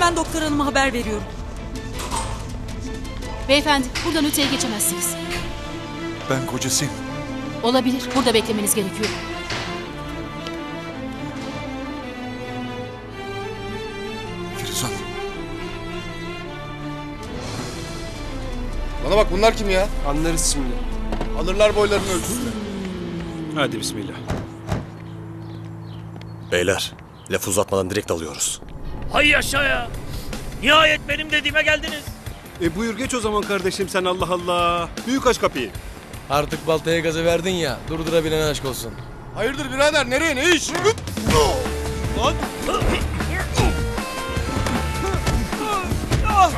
Hemen doktor hanıma haber veriyorum. Beyefendi buradan öteye geçemezsiniz. Ben kocasıyım. Olabilir. Burada beklemeniz gerekiyor. Firuzan. Bana bak bunlar kim ya? Anlarız şimdi. Alırlar boylarının ölçüsünü. Hadi bismillah. Beyler, laf uzatmadan direkt alıyoruz. Hay aşağıya. Nihayet benim dediğime geldiniz. E buyur geç o zaman kardeşim sen Allah Allah. Büyük aç kapıyı. Artık baltaya gazı verdin ya, durdurabilen aşk olsun. Hayırdır birader nereye ne iş? Ha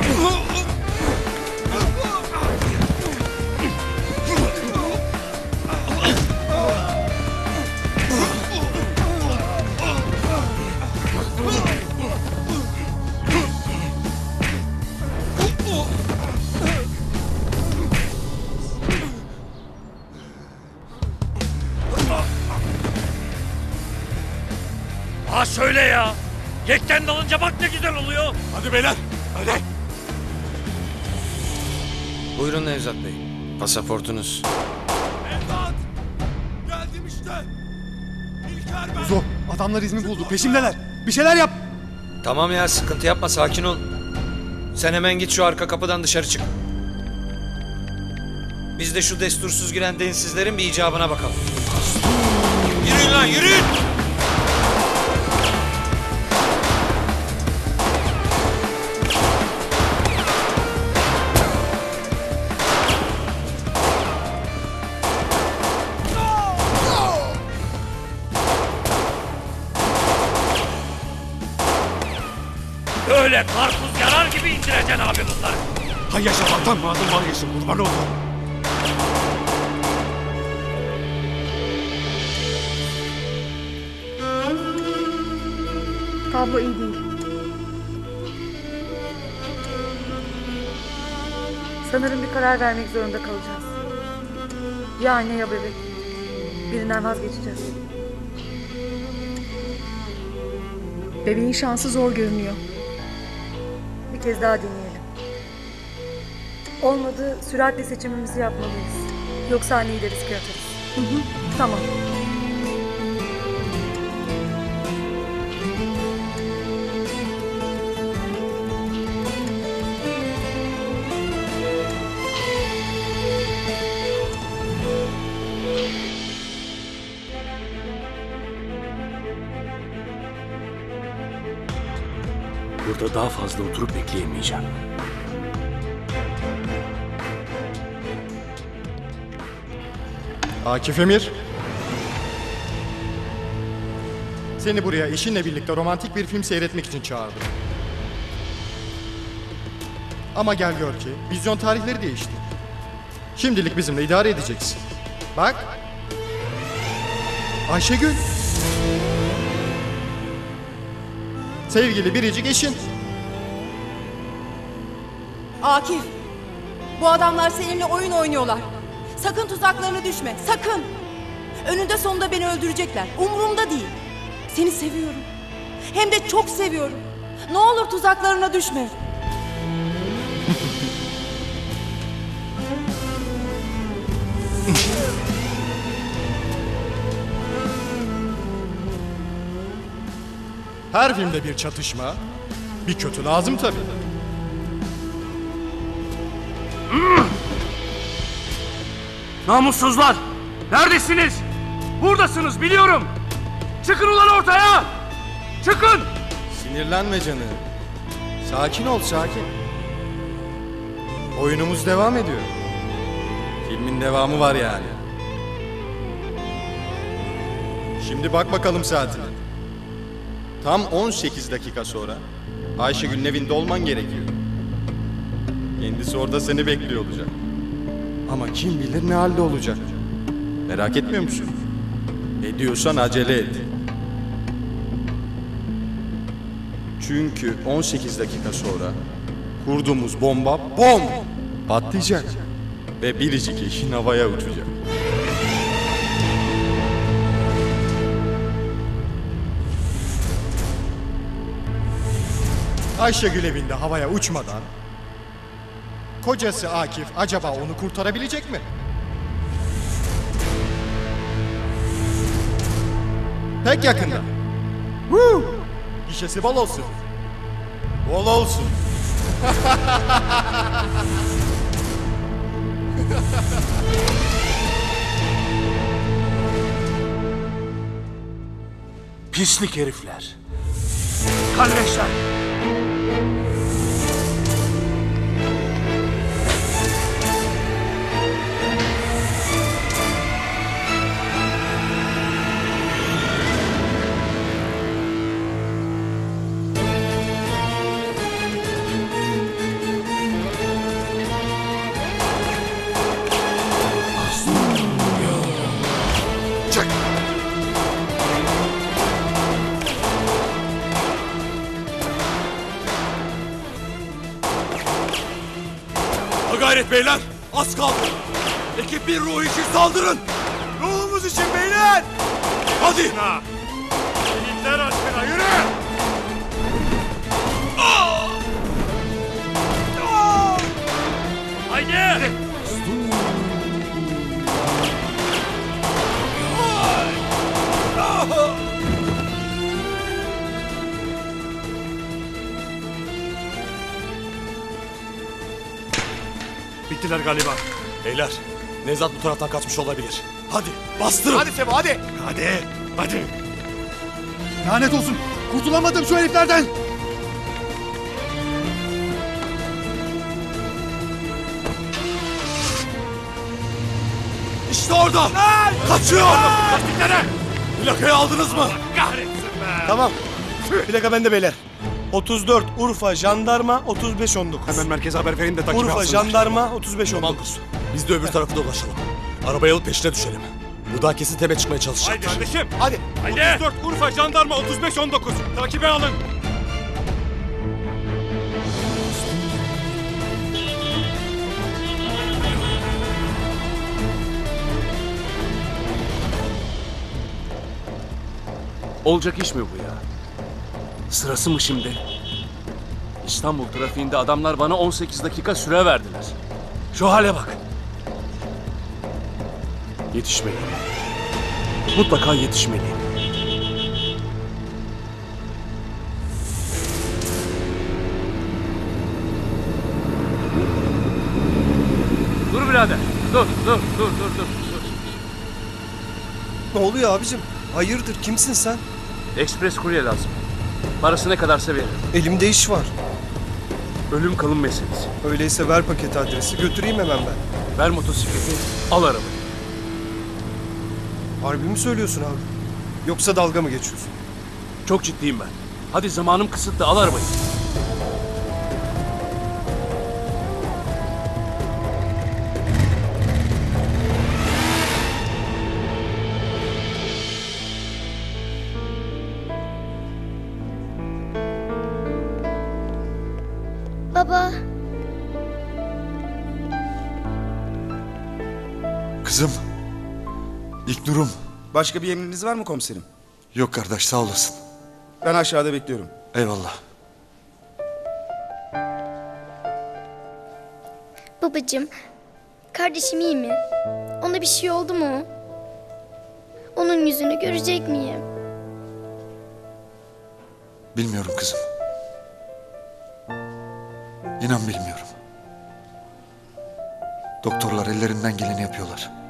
Yekten dalınca bak ne güzel oluyor. Hadi beyler. Hadi. Buyurun Nevzat Bey, pasaportunuz. Evlat. Geldim işte. İlker ben. Zo adamlar izmi buldu peşimdeler. Bir şeyler yap. Tamam ya, sıkıntı yapma, sakin ol. Sen hemen git şu arka kapıdan dışarı çık. Biz de şu destursuz giren densizlerin bir icabına bakalım. Yürüyün lan, yürüyün! Böyle karpuz yarar gibi indireceksin abi bunları. Hay yaşamaktan mağdur vazgeçtim kurban oldum. Tablo iyi değil. Sanırım bir karar vermek zorunda kalacağız. Ya anne ya bebek. Birinden vazgeçeceğiz. Bebeğin şansı zor görünüyor. Bir kez daha deneyelim. Olmadı süratle seçimimizi yapmalıyız. Yoksa anneyi de riske atarız. Hı hı, tamam. Daha fazla oturup bekleyemeyeceğim. Akif Emir. Seni buraya eşinle birlikte romantik bir film seyretmek için çağırdım. Ama gel gör ki vizyon tarihleri değişti. Şimdilik bizimle idare edeceksin. Bak. Ayşegül. Sevgili biricik eşin. Akif, bu adamlar seninle oyun oynuyorlar. Sakın tuzaklarına düşme, sakın. Önünde sonunda beni öldürecekler. Umurumda değil. Seni seviyorum. Hem de çok seviyorum. Ne olur tuzaklarına düşme. Her filmde bir çatışma, bir kötü lazım tabii. Namussuzlar! Neredesiniz? Buradasınız biliyorum. Çıkın ulan ortaya! Çıkın! Sinirlenme canım. Sakin ol, sakin. Oyunumuz devam ediyor. Filmin devamı var yani. Şimdi bak bakalım saatine. Tam 18 dakika sonra Ayşegül'ün evinde olman gerekiyor. Kendisi orada seni bekliyor olacak. Ama kim bilir ne halde olacak. Merak etmiyor musun? Ediyorsan acele et. Çünkü 18 dakika sonra kurduğumuz bomba bom patlayacak ve biricik eşin havaya uçacak. Ayşegül evinde havaya uçmadan kocası Akif acaba onu kurtarabilecek mi? Pek yakında. Woo! Gişesi bol olsun. Bol olsun. Pislik herifler. Kalleşler. Az kaldı. Ekip bir ruh için saldırın. Ruhumuz için beyler. Hadi. Elitler Bittiler galiba. Beyler, Nevzat bu taraftan kaçmış olabilir. Hadi bastırın. Hadi Sebo hadi. Hadi. Hadi. Lanet olsun. Kurtulamadım şu heriflerden. İşte orada. Kaçıyor. Lastiklere. Plakayı aldınız mı? Kahretsin be. Tamam. Plaka bende beyler. 34 Urfa Jandarma 35 19. Hemen merkeze haber verin de takibi Urfa alsınlar. Jandarma 35 19. Tamamdır. Biz de öbür tarafı dolaşalım. Arabayı alıp peşine düşelim. Buradan kesin tepe çıkmaya çalışacak. Haydi kardeşim. Hadi. Haydi. 34 Urfa Jandarma 35 19. Takibe alın. Olacak iş mi bu ya? Sırası mı şimdi? İstanbul trafiğinde adamlar bana 18 dakika süre verdiler. Şu hale bak. Yetişmeliyim. Mutlaka yetişmeliyim. Dur birader. Dur, dur, dur, dur, dur. dur. Ne oluyor abicim? Hayırdır kimsin sen? Ekspres kurye lazım. Parası ne kadarsa veririm. Elimde iş var. Ölüm kalım meselesi. Öyleyse ver paket adresi götüreyim hemen ben. Ver motosikleti, al arabayı. Harbi mi söylüyorsun abi? Yoksa dalga mı geçiyorsun? Çok ciddiyim ben. Hadi zamanım kısıtlı, al arabayı. İlknurum. Başka bir emriniz var mı komiserim? Yok kardeş sağ olasın. Ben aşağıda bekliyorum. Eyvallah. babacığım, kardeşim iyi mi? Ona bir şey oldu mu? Onun yüzünü görecek miyim? Bilmiyorum kızım. İnan bilmiyorum. Doktorlar ellerinden geleni yapıyorlar.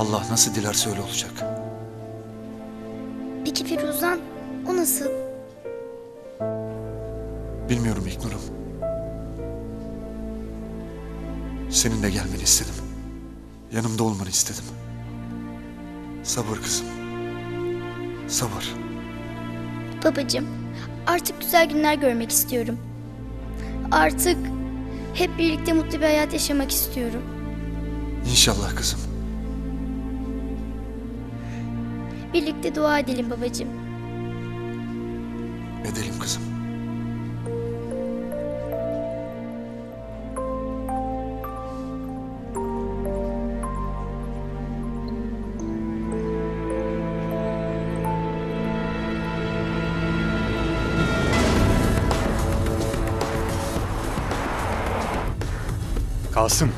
Allah nasıl dilerse öyle olacak. Peki Firuzan, o nasıl? Bilmiyorum İlknur'um. Senin de gelmeni istedim. Yanımda olmanı istedim. Sabır kızım. Sabır. Babacığım, artık güzel günler görmek istiyorum. Artık hep birlikte mutlu bir hayat yaşamak istiyorum. İnşallah kızım. Birlikte dua edelim babacığım. Edelim kızım. Kasım,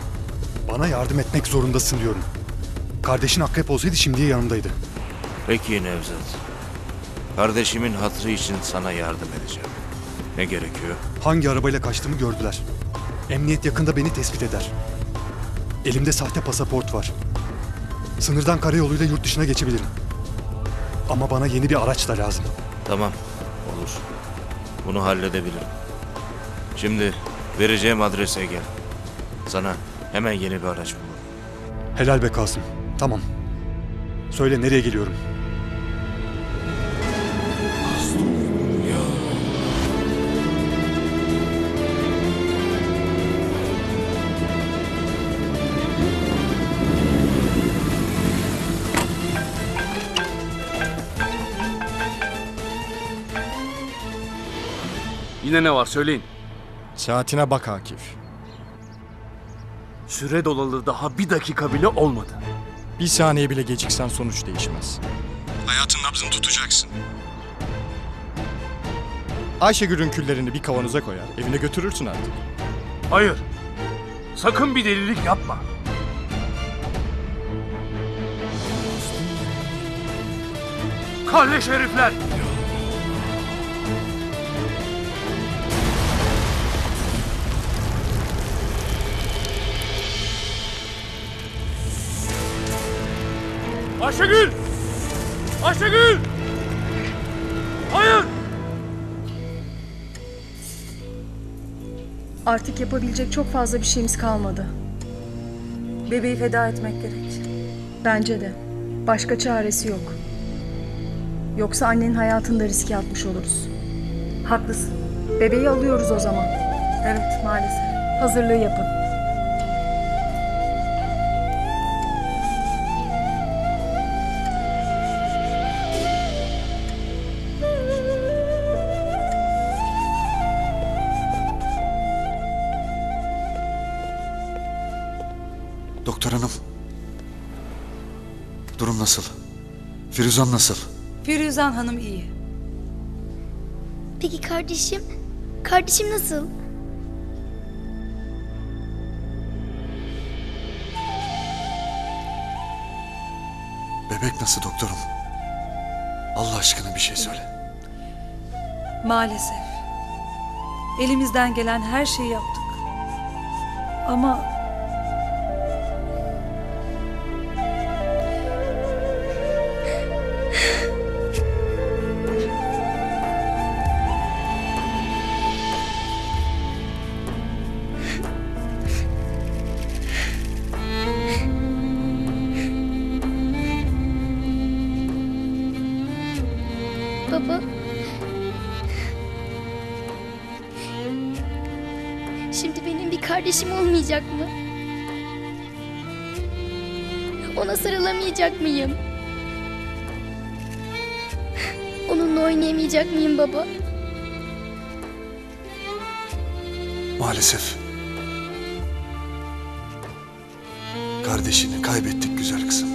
bana yardım etmek zorundasın diyorum. Kardeşin akrep olsaydı şimdiye yanımdaydı. Peki Nevzat. Kardeşimin hatırı için sana yardım edeceğim. Ne gerekiyor? Hangi arabayla kaçtığımı gördüler. Emniyet yakında beni tespit eder. Elimde sahte pasaport var. Sınırdan karayoluyla yurt dışına geçebilirim. Ama bana yeni bir araç da lazım. Tamam, olur. Bunu halledebilirim. Şimdi vereceğim adrese gel. Sana hemen yeni bir araç bulurum. Helal be Kasım. Tamam. Söyle nereye geliyorum? Yine ne var söyleyin. Saatine bak Akif. Süre dolalı daha bir dakika bile olmadı. Bir saniye bile geciksen sonuç değişmez. Hayatın nabzını tutacaksın. Ayşegül'ün küllerini bir kavanoza koyar, evine götürürsün artık. Hayır. Sakın bir delilik yapma. Kalleş herifler! Ayşegül! Ayşegül! Hayır! Artık yapabilecek çok fazla bir şeyimiz kalmadı. Bebeği feda etmek gerek. Bence de. Başka çaresi yok. Yoksa annenin hayatını da riske atmış oluruz. Haklısın. Bebeği alıyoruz o zaman. Evet maalesef. Hazırlığı yapın. Firuzan nasıl? Firuzan Hanım iyi. Peki kardeşim? Kardeşim nasıl? Bebek nasıl doktorum? Allah aşkına bir şey söyle. Maalesef. Elimizden gelen her şeyi yaptık. Ama kardeşim olmayacak mı? Ona sarılamayacak mıyım? Onunla oynayamayacak mıyım baba? Maalesef. Kardeşini kaybettik güzel kızım.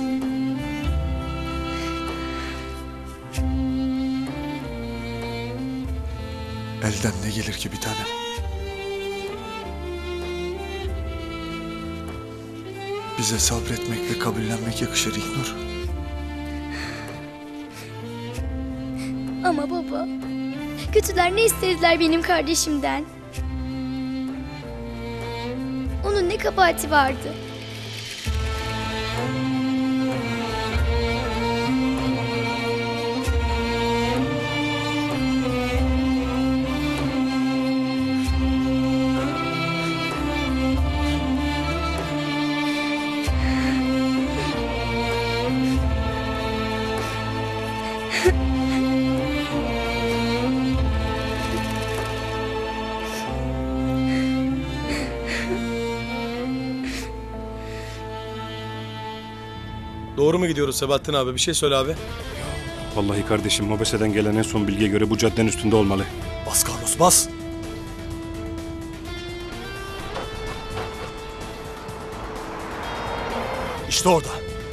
Elden ne gelir ki bir tanem? Bize sabretmek ve kabullenmek yakışır İlknur. Ama baba, kötüler ne istediler benim kardeşimden? Onun ne kabahati vardı? Doğru mu gidiyoruz Sebahattin abi? Bir şey söyle abi. Vallahi kardeşim Mobese'den gelen en son bilgiye göre bu caddenin üstünde olmalı. Bas Carlos bas. İşte orada.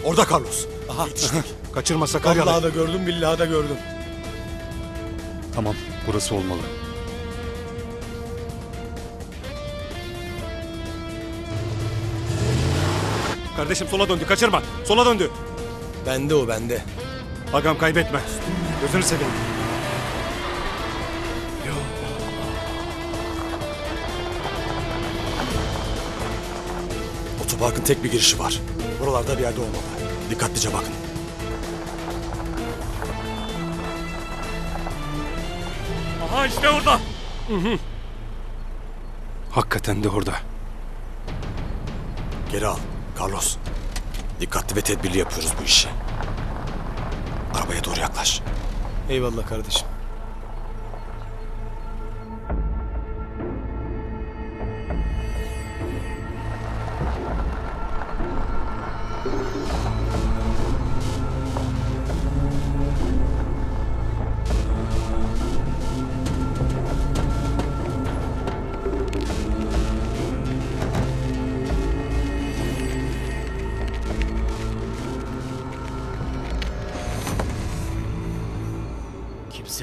Orada Carlos. Aha. Kaçırma Sakaryalı. Vallahi da gördüm, billahi da gördüm. Tamam burası olmalı. Kardeşim sola döndü kaçırma. Sola döndü. Bende o bende. Agam kaybetme. Gözünü seveyim. Otoparkın tek bir girişi var. Buralarda bir yerde olmalı. Dikkatlice bakın. Aha işte orada. Hakikaten de orada. Geri al. Carlos. Dikkatli ve tedbirli yapıyoruz bu işi. Arabaya doğru yaklaş. Eyvallah kardeşim.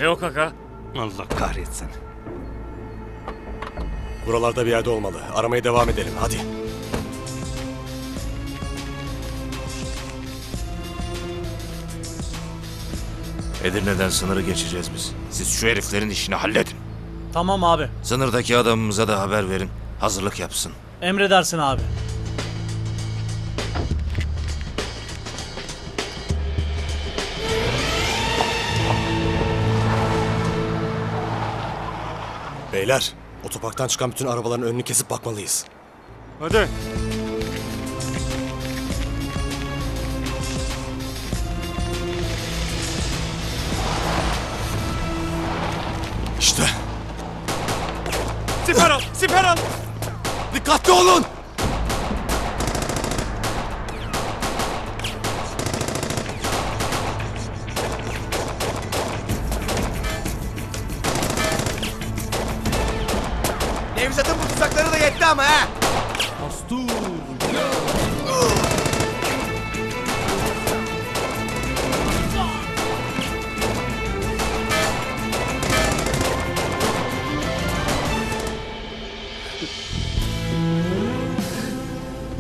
Yok aga. Allah kahretsin. Buralarda bir yerde olmalı. Aramaya devam edelim. Hadi. Edirne'den sınırı geçeceğiz biz. Siz şu heriflerin işini halledin. Tamam abi. Sınırdaki adamımıza da haber verin. Hazırlık yapsın. Emredersin abi. Beyler, otoparktan çıkan bütün arabaların önünü kesip bakmalıyız. Hadi. İşte. Siper al! Siper al! Dikkatli olun!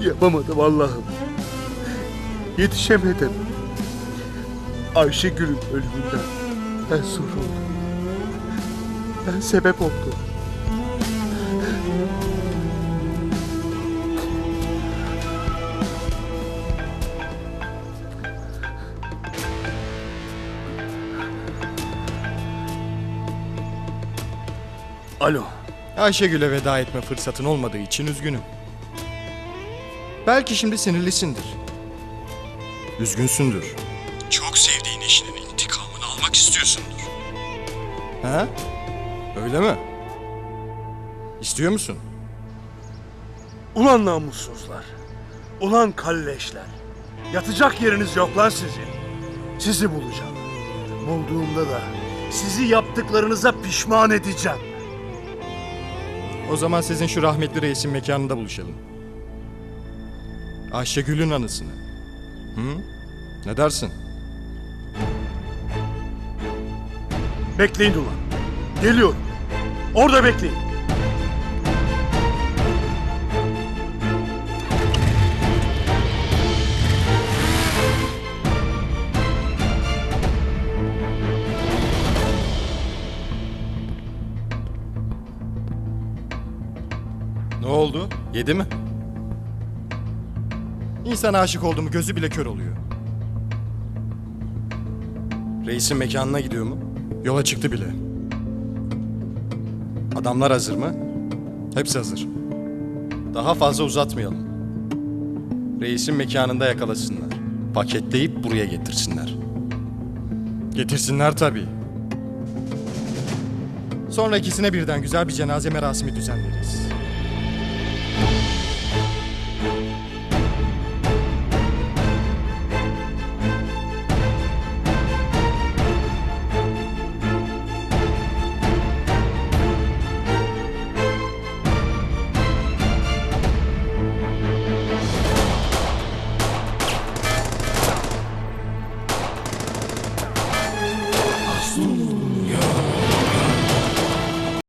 Yapamadım Allah'ım. Yetişemedim. Ayşegül'ün ölümünden ben sorumluyum. Ben sebep oldum. Alo. Ayşegül'e veda etme fırsatın olmadığı için üzgünüm. Belki şimdi sinirlisindir. Üzgünsündür. Çok sevdiğin eşinin intikamını almak istiyorsundur. Ha? Öyle mi? İstiyor musun? Ulan namussuzlar. Ulan kalleşler. Yatacak yeriniz yok lan sizin. Sizi bulacağım. Bulduğumda da sizi yaptıklarınıza pişman edeceğim. O zaman sizin şu rahmetli reisin mekanında buluşalım. Ayşegül'ün anısını. Hı? Ne dersin? Bekleyin ulan. Geliyorum. Orada bekleyin. Ne oldu? Yedi mi? İnsan aşık oldu mu gözü bile kör oluyor. Reisin mekanına gidiyor mu? Yola çıktı bile. Adamlar hazır mı? Hepsi hazır. Daha fazla uzatmayalım. Reisin mekanında yakalasınlar. Paketleyip buraya getirsinler. Getirsinler tabii. Sonra ikisine birden güzel bir cenaze merasimi düzenleriz.